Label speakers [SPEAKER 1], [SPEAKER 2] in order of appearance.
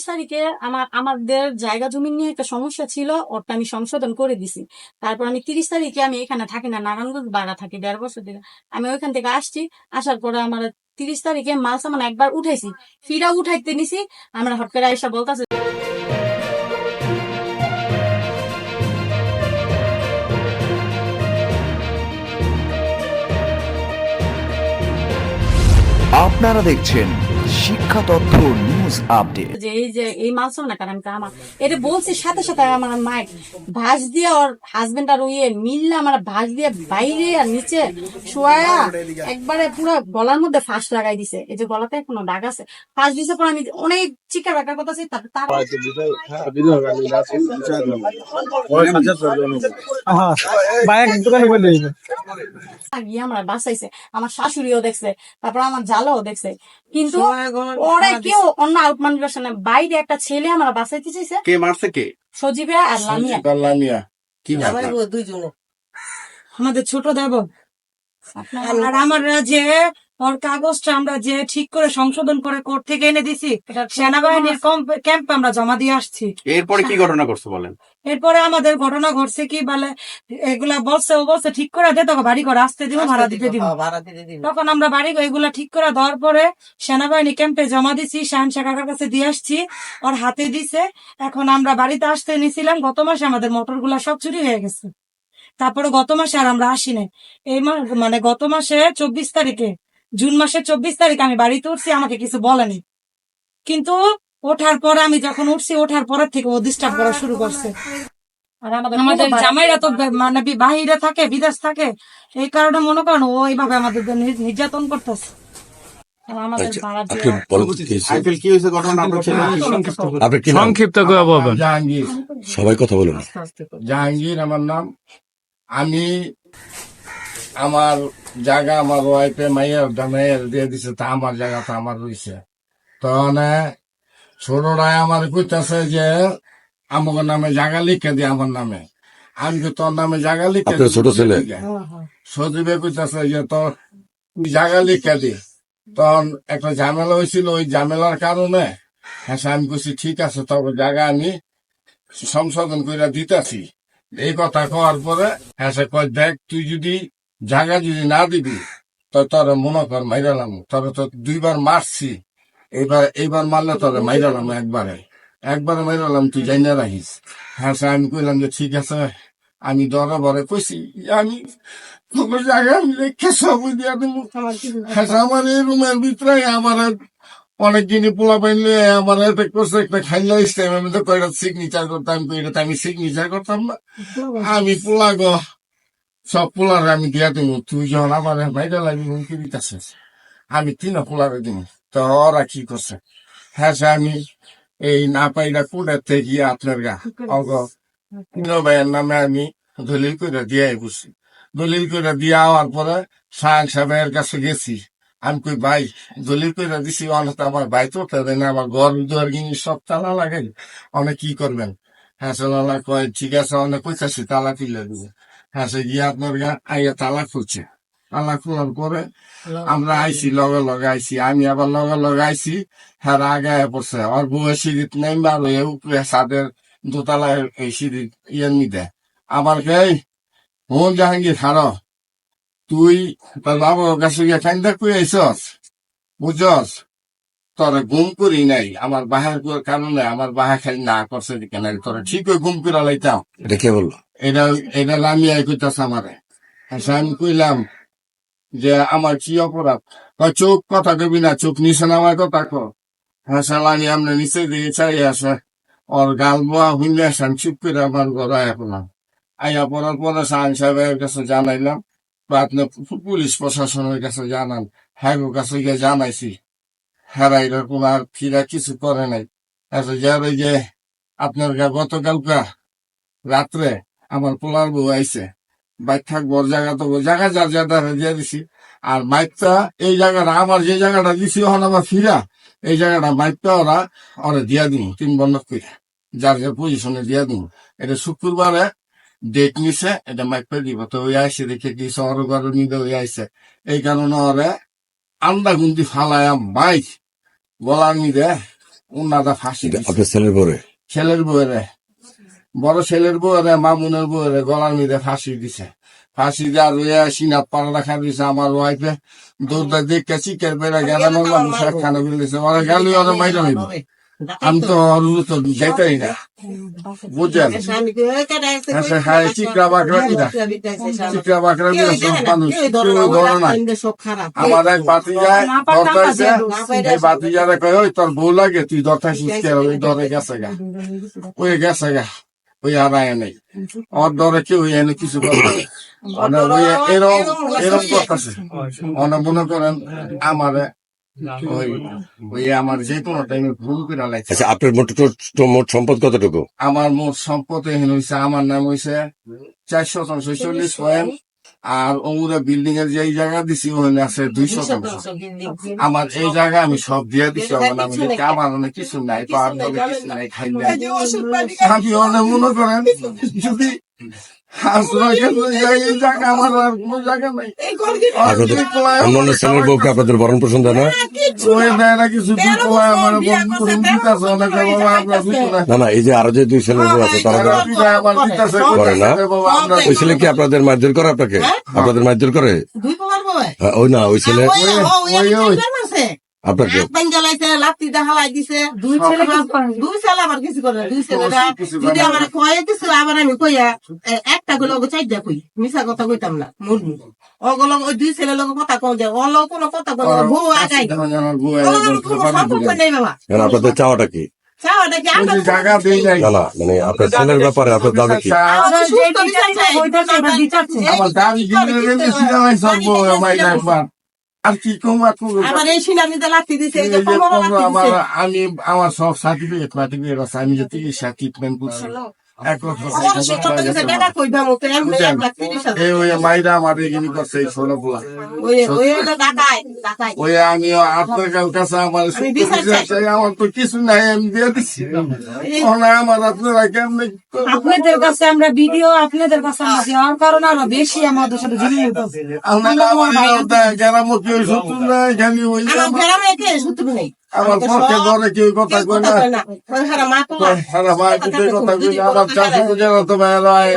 [SPEAKER 1] তিরিশ তারিখে আমার, আমাদের জায়গা জমি নিয়ে একটা সমস্যা ছিল ওটা আমি সংশোধন করে দিছি। তারপর আমি তিরিশ তারিখে আমি এখানে থাকি না, নারায়ণগঞ্জ বাড়া থাকি দেড় বছর থেকে আমি ওইখান থেকে আসছি, আসার পরে আমার তিরিশ তারিখে মাল সামান একবার উঠাইছি, ফিরা উঠাইতে নিছি, আমরা হট করে আইসা বলতেছে
[SPEAKER 2] আপনারা দেখছেন শিক্ষা তথ্য নিউজ আপডেট
[SPEAKER 1] যে এই যে এই সামান কারণ আমার এটা বলছি সাথে সাথে আমার মাইক ভাঁজ দিয়ে ওর হাজবেন্ড আর মিললে আমার ভাঁজ দিয়ে বাইরে আর নিচে শোয়া একবারে পুরো গলার মধ্যে ফাঁস লাগাই দিছে। এই যে গলাতে কোনো দাগ আছে? ফাঁস দিছে পর আমি অনেক চিকা বাকার কথা আছি তার তার আমার বাঁচাইছে আমার শাশুড়িও দেখছে তারপর আমার জালাও দেখছে। কিন্তু ওরা কেউ অন্য আউট মানুষ আসে না বাইরে একটা ছেলে আমার বাঁচাইতে চাইছে
[SPEAKER 3] কে মারছে কে?
[SPEAKER 1] সজীবে আর লামিয়া।
[SPEAKER 3] লামিয়া। কি
[SPEAKER 4] আমাদের ছোট দেব।
[SPEAKER 1] আমার
[SPEAKER 4] আর আমার যে ওর কাগজটা আমরা যে ঠিক করে সংশোধন করে কোর্ট থেকে এনে দিছি সেনাবাহিনীর ক্যাম্পে আমরা জমা দিয়ে আসছি।
[SPEAKER 3] এরপরে কি ঘটনা করছে বলেন?
[SPEAKER 4] এরপরে আমাদের ঘটনা ঘটছে কি বলে এগুলা বলছে ও বলছে ঠিক করে দে তোকে বাড়ি করে আসতে দিব ভাড়া দিতে দিব। তখন আমরা বাড়ি এগুলা ঠিক করে দেওয়ার পরে সেনাবাহিনী ক্যাম্পে জমা দিছি শাহানশা কাকার কাছে দিয়ে আসছি ওর হাতে দিছে। এখন আমরা বাড়িতে আসতে নিছিলাম গত মাসে আমাদের মোটরগুলা সব চুরি হয়ে গেছে। তারপরে গত মাসে আর আমরা আসি নাই এই মাস মানে গত মাসে চব্বিশ তারিখে জুন মাসের চব্বিশ তারিখ আমি বাড়িতে উঠছি আমাকে কিছু বলেনি। কিন্তু ওঠার পর আমি যখন উঠছি ওঠার পর থেকে ও ডিস্টার্ব করা শুরু করছে।
[SPEAKER 1] আর আমাদের
[SPEAKER 4] জামাইরা তো মানে বাহিরে থাকে বিদেশ থাকে এই কারণে মনে করেন ও এইভাবে আমাদের নির্যাতন করতেছে?
[SPEAKER 5] সংক্ষিপ্ত
[SPEAKER 6] জাহাঙ্গীর।
[SPEAKER 7] সবাই কথা বলুন।
[SPEAKER 6] জাহাঙ্গীর আমার নাম। আমি আমার জায়গা আমার ওয়াইফে মাইয়ের মাইয়ের দিয়ে দিছে তা আমার জায়গা তো আমার রয়েছে। তখন ছোটরাই আমার কইতাছে যে আমার নামে জায়গা লিখে দিয়ে আমার নামে। আমি কি তোর নামে জায়গা লিখে
[SPEAKER 7] ছোট ছেলে?
[SPEAKER 6] সজীবে কইতাছে যে তোর জায়গা লিখে দি। তখন একটা ঝামেলা হয়েছিল ওই ঝামেলার কারণে। হ্যাঁ আমি কইছি ঠিক আছে তবে জায়গা আমি সংশোধন করে দিতেছি। এই কথা কওয়ার পরে হ্যাঁ কয় দেখ তুই যদি জায়গা যদি না দিবি তো তোর মনে কর মাইরালাম তবে তো দুইবার মারছি। এবার এইবার মারলে তোর মাইরালাম একবারে। একবারে মাইরালাম তুই যাই না রাখিস। হ্যাঁ সে আমি কইলাম যে ঠিক আছে আমি দরে বরে কইছি আমি তোর জায়গা আমি রেখে সব দিয়া দিব হ্যাঁ আমার এই রুমের ভিতরে আমার অনেক জিনিস পোলা পাইলে আমার একটা করছে একটা খাইলে আমি তো কয়টা সিগনেচার করতাম কইটা আমি সিগনেচার করতাম না। আমি পোলা গো সব পোলার আমি দিয়া দিব। তুই যখন আমার বাইরে লাগি হুমকি দিতেছিস। আমি তিন পোলারে দিব। তো ওরা কি করছে? হ্যাঁ আমি এই না পাইলা কুড়াতে গিয়ে আপনার গা অগ তিন ভাইয়ের নামে আমি দলিল করে দিয়ে বসছি দলিল করে দিয়ে আওয়ার পরে সাং সাহেবের কাছে গেছি। আমি কই ভাই দলিল করে দিছি অনেক আমার ভাই তো তাদের না আমার ঘর দুয়ার জিনিস সব তালা লাগাই। অনেক কি করবেন? হ্যাঁ কয় ঠিক আছে অনেক কইতাছি তালা তুলে দিবে। হ্যাঁ সে গিয়ে আপনার গা আইয়া তালা খুলছে। তালা খোলার পরে আমরা আইছি লগে লগে আইছি আমি আবার লগে লগে আইছি হ্যাঁ আগে পড়ছে। আর বউয়ের সিঁড়িত নেই আর ওই উপরে সাদের দোতলায় এই সিঁড়ি ইয়ের নিতে আবার কে হুন জাহাঙ্গীর হারো তুই তোর বাবার কাছে গিয়ে কান্দা কই আইসস বুঝছস? তোর গুম করি নাই। আমার বাহার কারণে আমার বাহা খালি না করছে কেন? তোর ঠিক ওই গুম করে লাইতাম।
[SPEAKER 7] এটা কে বলল?
[SPEAKER 6] এটা এটা লামিয়াই কইতাছে আমারে। আচ্ছা আমি কইলাম যে আমার কি অপরাধ? চোখ কথা কবি না, চোখ নিচে নামায় কথা ক হ্যাঁ সালানি আমরা নিচে দিয়ে চাই আসে। ওর গাল বোয়া হইলে আসে, আমি চুপ করে আমার ঘর পড়লাম। আইয়া পড়ার পরে সাহান সাহেবের কাছে জানাইলাম বা আপনি পুলিশ প্রশাসনের কাছে জানান হ্যাঁ কাছে গিয়ে জানাইছি। হ্যাঁ এরকম আর ফিরা কিছু করে নাই। আচ্ছা যার যে আপনার গতকালকা রাত্রে আমার পোলার বউ আইছে। বাইক থাকব জায়গা তো জায়গা যার জায়গা দিয়ে দিছি। আর মাইকটা এই জায়গাটা আমার যে জায়গাটা দিছি ওখানে আমার ফিরা। এই জায়গাটা মাইকটা ওরা ওরা দিয়া দিন তিন বন্ধ করে যার যার পজিশনে দিয়া দিন এটা শুক্রবারে ডেট নিছে এটা মাইক মাইকটা দিব। তো ওই আইসে দেখে কি শহর ঘরে নিতে ওই আইসে। এই কারণে ওরে আন্দা গুন্দি ফালায়া বাইক গলার নিদে উন্নাদা ফাঁসি
[SPEAKER 7] ছেলের পরে
[SPEAKER 6] ছেলের বউরে। বড় ছেলের বউরে মামুনের বউরে গলার মধ্যে ফাঁসি দিছে। ফাঁসি দেওয়ার রয়ে সিনাত পাড়া রাখা দিছে আমার ওয়াইফে দৌড়টা দেখে চিকের বেড়ে গেলে মরলাম খানা বিল দিছে ওরা গেল ওরা মাইরা হইব। আমি তো ওর তো যাইতাই না। খাই চিকরা বাকরা কিনা চিকরা বাকরা দিয়ে সব মানুষ কেউ ধরে না আমার এক বাতি যায় এই বাতি যারা কয় ওই তোর বউ লাগে তুই ধরতেছিস কে ওই ধরে গেছে গা। ওই গেছে গা। ওই আর আয় নেই আমার এনে কিছু। মানে ওই করতেছে মনে করেন আমার
[SPEAKER 7] আপনার মোট মোট সম্পদ কতটুকু?
[SPEAKER 6] আমার মোট সম্পদ এখানে হয়েছে আমার নাম হয়েছে চারশো ছয়চল্লিশ পয়েন্ট আর অমুরা বিল্ডিং এর যে জায়গা দিছি ওখানে আছে দুই শতাংশ। আমার এই জায়গা আমি সব দিয়ে দিছি আমার অনেক কিছু নাই। পাহাড় কিছু নাই খাই নাই আপনি অনেক মনে করেন যদি
[SPEAKER 7] আপনাদের পোষণ দেয় না
[SPEAKER 6] না না
[SPEAKER 7] এই যে আরও যে দুই আছে তারা করে না? ওই ছেলে কি আপনাদের মারধর করে আপনাকে আপনাদের মারধর করে হ্যাঁ, ওই না ওই ছেলে
[SPEAKER 5] এক পাইন জ্বালাইছে লাত্তি দেখালাই দিছে
[SPEAKER 4] দুই ছেলে?
[SPEAKER 5] দুই ছেলে আবার কিছু করে। দুই
[SPEAKER 6] করে
[SPEAKER 5] যদি। আমার কয়ে কিছু আবার আমি কইয়া একটা গুলো ওকে চাইদা কই? মিশা কথা কইতাম না মুরগি ওই দুই ছেলে লোক কথা কোনো কথা বউ আগাই
[SPEAKER 7] আপনাদের চাওয়াটা কি? মানে আপনার ছেলের ব্যাপারে আপনার দাবি কি?
[SPEAKER 4] চাই,
[SPEAKER 5] চাই।
[SPEAKER 4] চাই, চাই।
[SPEAKER 6] আমার দাবি আর কি কম
[SPEAKER 5] আমার এই দিছে যে
[SPEAKER 6] কম
[SPEAKER 5] দিছে।
[SPEAKER 6] আমি আমার সব সার্টিফিকেট ফার্টিফিকেট আছে। আমি যে চিকিৎসা ট্রিটমেন্ট করছি।
[SPEAKER 5] আমার
[SPEAKER 6] কাছে তো নাই আমি দিয়ে দিচ্ছি আমার আপনারা কেমনে
[SPEAKER 4] আপনাদের কাছে আমরা ভিডিও আপনাদের কাছে আমরা দেওয়ার কারণে আরও বেশি আমাদের সাথে জড়িয়ে
[SPEAKER 6] আমার গ্রামে শত্রু নাই।
[SPEAKER 5] আমার
[SPEAKER 6] পক্ষে ধরে কেউ কথা
[SPEAKER 5] কেউ
[SPEAKER 6] না?
[SPEAKER 5] হারা
[SPEAKER 6] ভাই কথা কই না, আমার চাষি তো জানো তো ভাই
[SPEAKER 5] আছে।